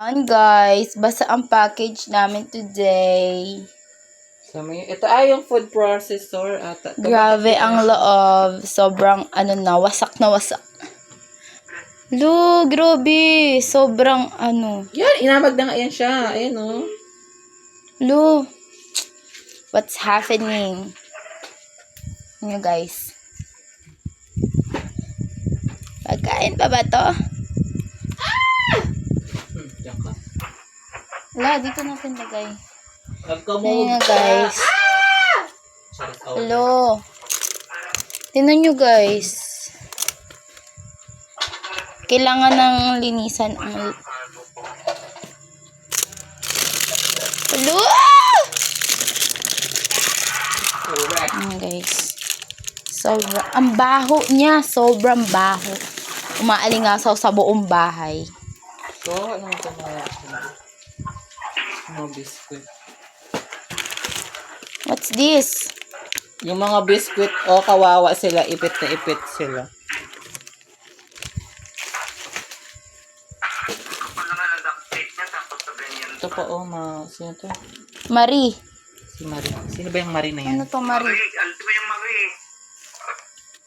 Ayan guys, basta ang package namin today. So, may, ito ay yung food processor. At, Grabe ang loob. Sobrang ano na, wasak na wasak. Lo, grabe. Sobrang ano. Yan, inamag na nga yan siya. Ayan oh. o. Lo, what's happening? Ano guys? Pagkain pa ba to? Wala, dito natin lagay. Ayan nga guys. Hello. Tingnan nyo guys. Kailangan ng linisan ang... Hello! Ayan guys. Sobra, ang baho niya. Sobrang baho. Umaalingasaw sa buong bahay. So, ano ito mga mga biscuit. What's this? Yung mga biscuit, oh, kawawa sila. Ipit na ipit sila. Ito po, oh, ma... Sino to? Marie. Si Marie. Sino ba yung Marie na yan? Ano to Marie? Alto ba yung Marie?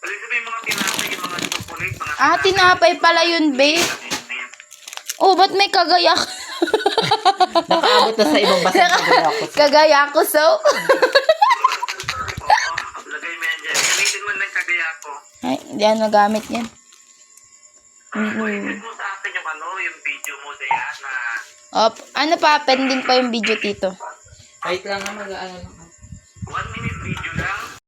Alito ba yung mga tinapay, yung mga chocolate, mga Ah, tinapay pala yun, babe. Oh, ba't may kagayak? Nakaabot na sa ibang basa ako. kagaya ko, so. Lagay mo yan dyan. Gamitin mo ng kagaya ko. Ay, hindi ano gamit yan. Send mo sa akin yung ano, yung video mo na yan na Op, ano pa, pending pa yung video tito. Wait lang na mag-ano lang. one minute